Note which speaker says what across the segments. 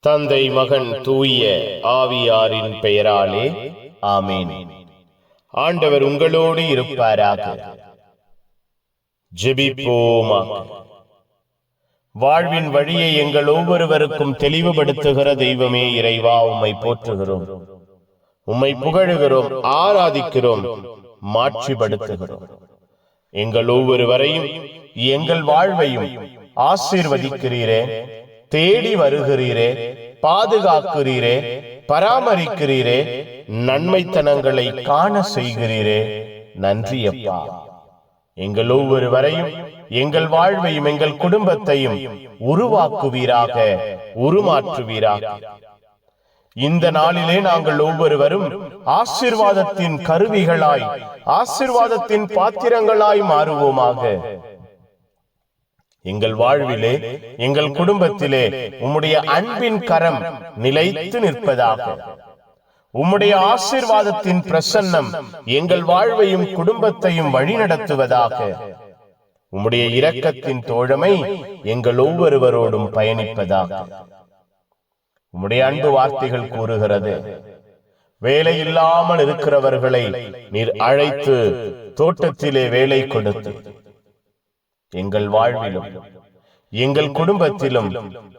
Speaker 1: தந்தை மகன் தூய ஆவியாரின் பெயராலே ஆமேன். ஆண்டவர் உங்களோடு இருப்பாராக. ஜெபிப்போமா. வாழ்வின் வழியை எங்கள் ஒவ்வொருவருக்கும் தெளிவுபடுத்துகிற தெய்வமே இறைவா உம்மை போற்றுகிறோம். உம்மை புகழுகிறோம் ஆராதிக்கிறோம் மாட்சிப்படுத்துகிறோம். எங்கள் ஒவ்வொருவரையும் எங்கள் வாழ்வையும் ஆசீர்வதிக்கிறீரே. தேடி வருகிறீரே பாதுகாக்கிறீரே பராமரிக்கிறீரே நன்மைத்தனங்களை காண செய்கிறீரே. நன்றி அப்பா. எங்கள் ஒவ்வொருவரையும் எங்கள் வாழ்வையும் எங்கள் குடும்பத்தையும் உருவாக்குவீராக உருமாற்றுவீராக. இந்த நாளிலே நாங்கள் ஒவ்வொருவரும் ஆசிர்வாதத்தின் கருவிகளாய் ஆசிர்வாதத்தின் பாத்திரங்களாய் மாறுவோமாக. எங்கள் வாழ்விலே எங்கள் குடும்பத்திலே உம்முடைய அன்பின் கரம் நிலைத்து நிற்பதாக. உம்முடைய ஆசிர்வாதத்தின் பிரசன்னம் எங்கள் வாழ்வையும் குடும்பத்தையும் வழிநடத்துவதாக. உம்முடைய இரக்கத்தின் தோழமை எங்கள் ஒவ்வொருவரோடும் பயணிப்பதாக. உம்முடைய அன்பு வார்த்தைகள் கூறுகிறது வேலை இல்லாமல் இருக்கிறவர்களை நீர் அழைத்து தோட்டத்திலே வேலை கொடுத்து எங்கள் வாழ்விலும் எங்கள் குடும்பத்திலும்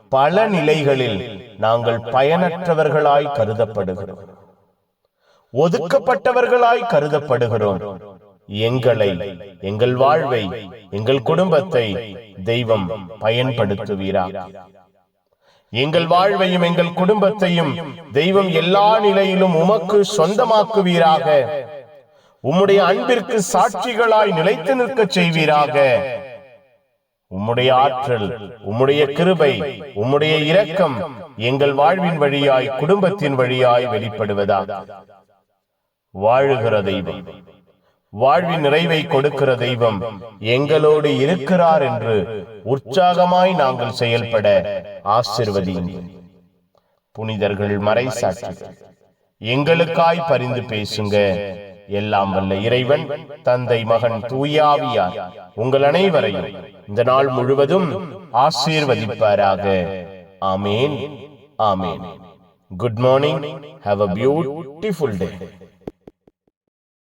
Speaker 1: பல நிலைகளில் நாங்கள் பயனற்றவர்களாய் கருதப்படுகிறோம். ஒதுக்கப்பட்டவர்களாய் கருதப்படுகிறோம். எங்களை எங்கள் வாழ்வை எங்கள் குடும்பத்தை தெய்வம் பயன்படுத்துவீராக எங்கள் வாழ்வையும் எங்கள் குடும்பத்தையும் தெய்வம் எல்லா நிலையிலும் உமக்கு சொந்தமாக்குவீராக. உம்முடைய அன்பிற்கு சாட்சிகளாய் நிலைத்து நிற்கச் செய்வீராக. உம்முடைய ஆற்றல் உம்முடைய கிருபை உம்முடைய இரக்கம் எங்கள் வாழ்வின் வழியாய் குடும்பத்தின் வழியாய் வெளிப்படுவதாக வாழுகிற தெய்வம். வாழ்வின் நிறைவை கொடுக்கிற தெய்வம் எங்களோடு இருக்கிறார் என்று உற்சாகமாய் நாங்கள் செயல்பட ஆசிர்வதியுங்கள். புனிதர்கள் மறை சாட்சிகள் எங்களுக்காய் பரிந்து பேசுங்க. எல்லாம் வல்ல இறைவன் தந்தை மகன் தூயாவியார் உங்கள் அனைவரையும் இந்த நாள் முழுவதும் ஆசீர்வதிப்பாராக. Amen. Amen. Good morning have a beautiful day